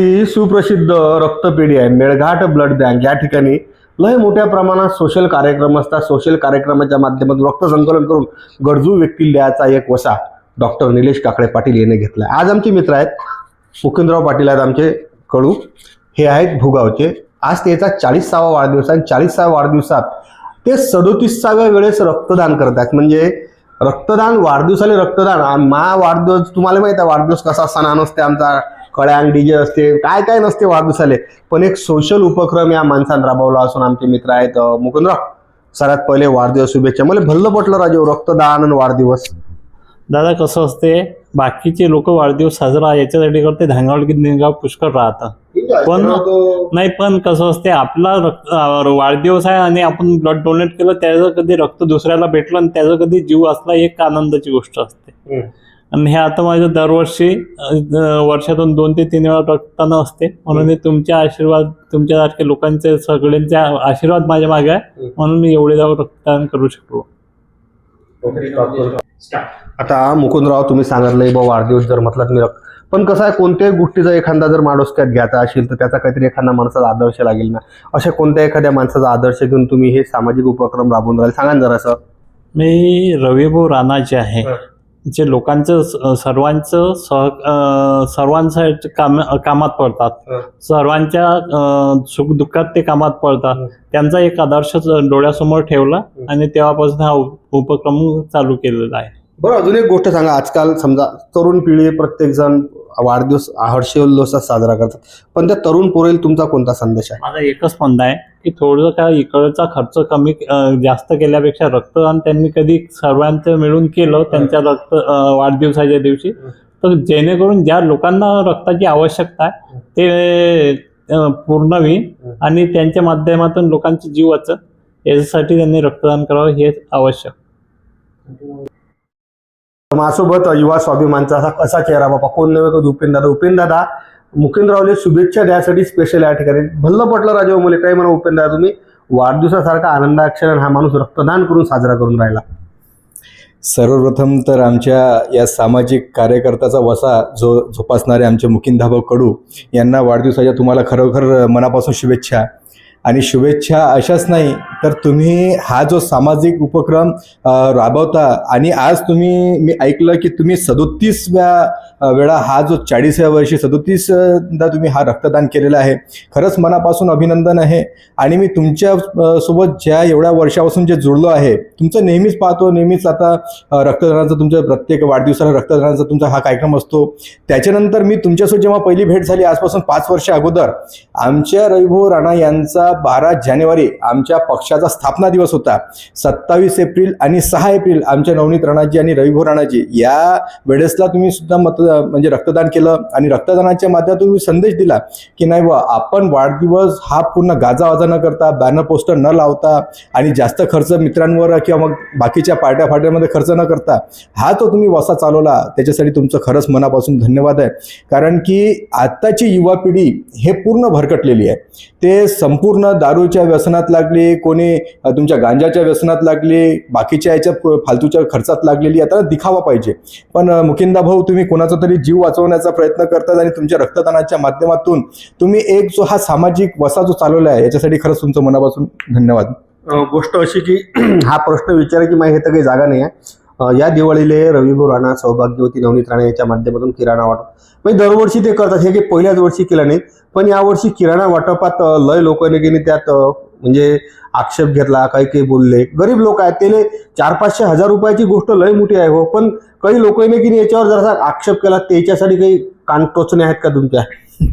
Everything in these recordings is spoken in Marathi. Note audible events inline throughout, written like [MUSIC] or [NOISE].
ही सुप्रसिद्ध रक्तपेढी आहे. Melghat blood bank. या ठिकाणी लय मोठ्या प्रमाणात सोशल कार्यक्रम असतात. सोशल कार्यक्रमाच्या माध्यमातून रक्त संकलन करून गरजू व्यक्ती द्यायचा एक वसा डॉक्टर निलेश काकडे पाटील यांनी घेतला आज आमचे मित्र आहेत. मुकुंदराव पाटील आहेत आमचे कडू हे आहेत भुगावचे. आज त्याचा चाळीसावा वाढदिवस आहे. आणि चाळीसाव्या वाढदिवसात ते सदोतीसाव्या वेळेस रक्तदान करतात म्हणजे रक्तदान वाढदिवसाले रक्तदान. आणि मा वाढदिवस तुम्हाला माहिती आहे वाढदिवस कसा सणा असते आमचा कळ्यांग डीजे असते काय काय नसते वाढदिवसाले. पण एक सोशल उपक्रम या माणसानं राबवला असून आमचे मित्र आहेत मुकुंदराव. सर्वात पहिले वाढदिवस शुभेच्छा. मला भल्लं पटलं राजू रक्तदान आणि वाढदिवस. दादा कसं असते बाकीचे लोक वाढदिवस साजरा याच्यासाठी करते धांगावडकीत निगाव पुष्कळ राहतं. पण- नाही पण कसं असते आपला रक्त वाढदिवस आहे आणि आपण ब्लड डोनेट केलं त्याचं कधी रक्त दुसऱ्याला भेटलं आणि त्याचा कधी जीव असला एक आनंदाची गोष्ट असते. आणि हे आता माझं दरवर्षी वर्षातून दोन ते तीन वेळा रक्तदान असते. म्हणून हे तुमचे आशीर्वाद तुमच्यासारखे लोकांचे सगळ्यांचे आशीर्वाद माझ्या मागे आहे. म्हणून मी एवढे जाऊ रक्तदान करू शकलो. आता मुकुंदराव तुम्ही सांगितलंय बा वाढदिवस जर म्हटलं तुम्ही रक्त पण कसं आहे कोणत्याही गोष्टीचा एखादा जर माणूस त्यात घ्यायचा असेल तर त्याचा काहीतरी एखादा माणसाचा आदर्श लागेल ना? अशा कोणत्या एखाद्या माणसाचा आदर्श घेऊन तुम्ही हे सामाजिक उपक्रम राबवून राहिले? सांगा ना जरासं. मी रविभाऊ राणा जे आहे. जे लोकांचं सर्वांचं सह सर्वांसाठी काम कामात पडतात. सर्वांच्या सुखदुःखात ते कामात पडतात. त्यांचा एक आदर्श डोळ्यासमोर ठेवला आणि तेव्हापासून हा उप- उपक्रम चालू केलेला आहे. बरं अजून एक गोष्ट सांगा. आजकाल समजा तरुण पिढी प्रत्येक जण वाढदिवस हर्षोल्लोषात साजरा करतात. पण त्या तरुण पोरेल तुमचा कोणता संदेश आहे? माझा एकच म्हणणं आहे की थोडं काय इकडचा खर्च कमी जास्त केल्यापेक्षा रक्तदान त्यांनी कधी सर्वांचं मिळून केलं त्यांच्या रक्त वाढदिवसाच्या दिवशी तर जेणेकरून ज्या लोकांना रक्ताची आवश्यकता आहे ते अं, पूर्ण होईल आणि त्यांच्या माध्यमातून लोकांचे जीव वाचत याच्यासाठी त्यांनी रक्तदान करावं हे आवश्यक. माझ्यासोबत युवा स्वाभिमानचा असा कसा चेहरा? बाबा कोण नव्हे का उपेन दादा उपेन दादा शुभेच्छा द्यासाठी स्पेशल या ठिकाणी. भल्लं पटलं राजा मुले काही म्हणा उपेन दादा तुम्ही? वाढदिवसासारखा आनंदाक्षर हा माणूस रक्तदान करून साजरा करून राहिला. सर्वप्रथम तर आमच्या या सामाजिक कार्यकर्त्याचा वसा जो जोपासणारे आमचे मुकिंदाभाऊ कडू यांना वाढदिवसाच्या तुम्हाला खरोखर मनापासून शुभेच्छा. आणि शुभेच्छा अशाच नाही तर तुम्ही हा जो सामाजिक उपक्रम राबवता आणि आज तुम्ही मी ऐकलं की तुम्ही सदोतीसव्या वेळा हा जो चाळीसव्या वर्षी सदोतीसदा तुम्ही हा रक्तदान केलेला आहे. खरंच मनापासून अभिनंदन आहे. आणि मी तुमच्यासोबत ज्या एवढ्या वर्षापासून जे जुळलो आहे तुमचं नेहमीच पाहतो नेहमीच आता रक्तदानाचा तुमच्या प्रत्येक वाढदिवसाला रक्तदानाचा तुमचा हा कार्यक्रम असतो. त्याच्यानंतर मी तुमच्यासोबत जेव्हा पहिली भेट झाली आजपासून पाच वर्ष अगोदर आमच्या रविभाऊ राणा यांचा बारा जानेवारी आमच्या पक्ष पक्षाचा स्थापना दिवस होता. सत्तावीस एप्रिल आणि सहा एप्रिल आमच्या नवनीत राणाजी आणि रविभाऊ राणाजी या वेळेसला तुम्ही सुद्धा मत म्हणजे रक्तदान केलं आणि रक्तदानाच्या माध्यमातून तुम्ही संदेश दिला की नाही व आपण वाढदिवस हा पूर्ण गाजावाजा न करता बॅनर पोस्टर न लावता आणि जास्त खर्च मित्रांवर किंवा मग बाकीच्या पार्ट्या फाट्यामध्ये खर्च न करता हा तो तुम्ही वसा चालवला. त्याच्यासाठी तुमचं खरंच मनापासून धन्यवाद आहे. कारण की आत्ताची युवा पिढी हे पूर्ण भरकटलेली आहे. ते संपूर्ण दारूच्या व्यसनात लागले कोणी कोणी तुमच्या गांजाच्या व्यसनात लागले बाकीच्या याच्या फालतूच्या खर्चात लागलेली आता दिखावा पाहिजे. पण मुकिंदा भाऊ तुम्ही कोणाचा तरी जीव वाचवण्याचा प्रयत्न करतात आणि तुमच्या रक्तदानाच्या माध्यमातून तुम्ही एक जो हा सामाजिक वसा जो चालवला आहे याच्यासाठी खरंच तुमचं मनापासून धन्यवाद. गोष्ट अशी की [CLEARS THROAT] हा प्रश्न विचारायची हे तर काही जागा नाही आहे. या दिवाळीले रविभाऊ राणा सौभाग्यवती नवनीत राणा याच्या माध्यमातून किराणा वाटप. म्हणजे दरवर्षी ते करतात हे काही पहिल्याच वर्षी केलं नाही. पण यावर्षी किराणा वाटपात लय लोकांनी त्यात म्हणजे आक्षेप घेतला काही काही बोलले. गरीब लोक आहेत त्याने चार पाचशे हजार रुपयाची गोष्ट लय मोठी आहे हो पण काही लोकांनी की नाही याच्यावर जरासा आक्षेप केला त्याच्यासाठी काही कान टोचणे आहेत का तुमच्या? [LAUGHS]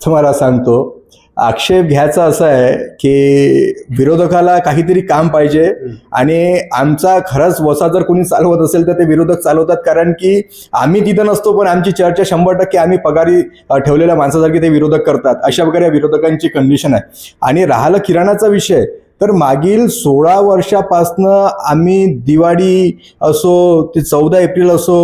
तुम्हाला सांगतो आक्षेप घ्यायचा असा आहे की विरोधकाला काहीतरी काम पाहिजे. आणि आमचा खरंच वसा जर कोणी चालवत असेल तर ते विरोधक चालवतात. कारण की आम्ही तिथं नसतो पण आमची चर्चा शंभर टक्के आम्ही पगारी ठेवलेल्या माणसासारखी ते विरोधक करतात. अशा प्रकारे या विरोधकांची कंडिशन आहे. आणि राहिला किराणाचा विषय तर मागील सोळा वर्षापासनं आम्ही दिवाळी असो ते चौदा एप्रिल असो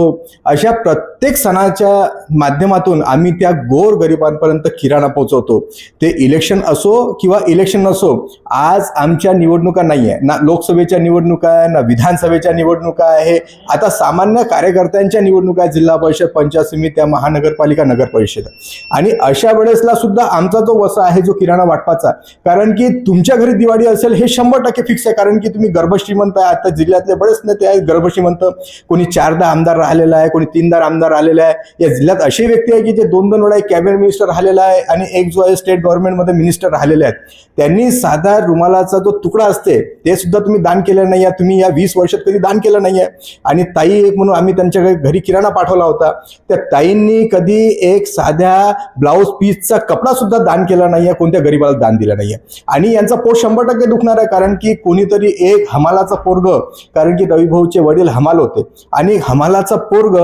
अशा प्रत्येक सणाच्या माध्यमातून आम्ही त्या गोर गरिबांपर्यंत किराणा पोहोचवतो. ते इलेक्शन असो किंवा इलेक्शन नसो आज आमच्या निवडणुका नाही आहे ना लोकसभेच्या निवडणुका आहे ना विधानसभेच्या निवडणुका आहे. आता सामान्य कार्यकर्त्यांच्या निवडणुका आहे जिल्हा परिषद पंचायत समित्या महानगरपालिका नगर परिषद. आणि अशा वेळेसला सुद्धा आमचा जो वसा आहे जो किराणा वाटपाचा कारण की तुमच्या घरी दिवाळी असेल हे शंभर टक्के फिक्स आहे. कारण की तुम्ही गर्भश्रीमंत आहे. आता जिल्ह्यातले बरेच नेते आहेत गर्भश्रीमंत कोणी चारदा आमदार राहिलेला आहे कोणी तीनदा आमदार राहिलेला आहे. या जिल्ह्यात असे व्यक्ती आहे की जे दोन दोन वेळा कॅबिनेट मिनिस्टर राहिलेला आहे आणि एक जो आहे स्टेट गव्हर्नमेंटमध्ये मिनिस्टर राहिलेले आहेत. त्यांनी साधा रुमालाचा जो तुकडा असते ते सुद्धा तुम्ही दान केलं नाही आहे तुम्ही या वीस वर्षात कधी दान केलं नाही आहे आणि ताई एक म्हणून आम्ही त्यांच्याकडे घरी- घरी किराणा पाठवला होता. त्या ताईंनी कधी एक साध्या ब्लाऊज पीसचा कपडा सुद्धा दान केला नाही आहे कोणत्या गरीबाला दान दिलं नाही आहे आणि यांचा पोट शंभर टक्के दुखणार आहे कारण की कोणीतरी एक हमालाचा पोरग कारण की रविभाऊचे वडील हमाल होते. आणि हमालाचा पोरग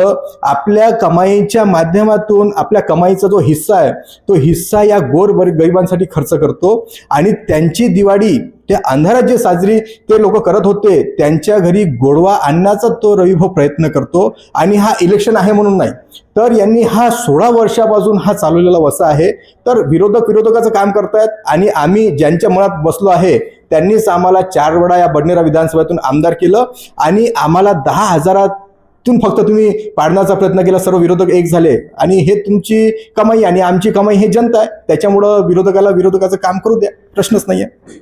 आपल्या कमाईच्या माध्यमातून आपल्या कमाईचा जो हिस्सा आहे तो हिस्सा या गोर गरिबांसाठी खर्च करतो. आणि त्यांची दिवाळी त्या अंधारात जे साजरी ते लोक करत होते त्यांच्या घरी गोडवा आणण्याचा तो रविभाऊ प्रयत्न करतो. आणि हा इलेक्शन आहे म्हणून नाही. तर यांनी हा सोळा वर्षापासून हा चालवलेला वसा आहे. तर विरोधक विरोधकाचं काम करतायत. आणि आम्ही ज्यांच्या मनात बसलो आहे त्यांनीच आम्हाला चार वेळा या बडनेरा विधानसभेतून आमदार केलं आणि आम्हाला दहा हजारात तून फक्त तुम्ही पाडण्याचा प्रयत्न केला. सर्व विरोधक एक झाले. आणि हे तुमची कमाई आणि आमची कमाई हे जनता आहे. त्याच्यामुळं विरोधकाला विरोधकाचं काम करू द्या. प्रश्नच नाही आहे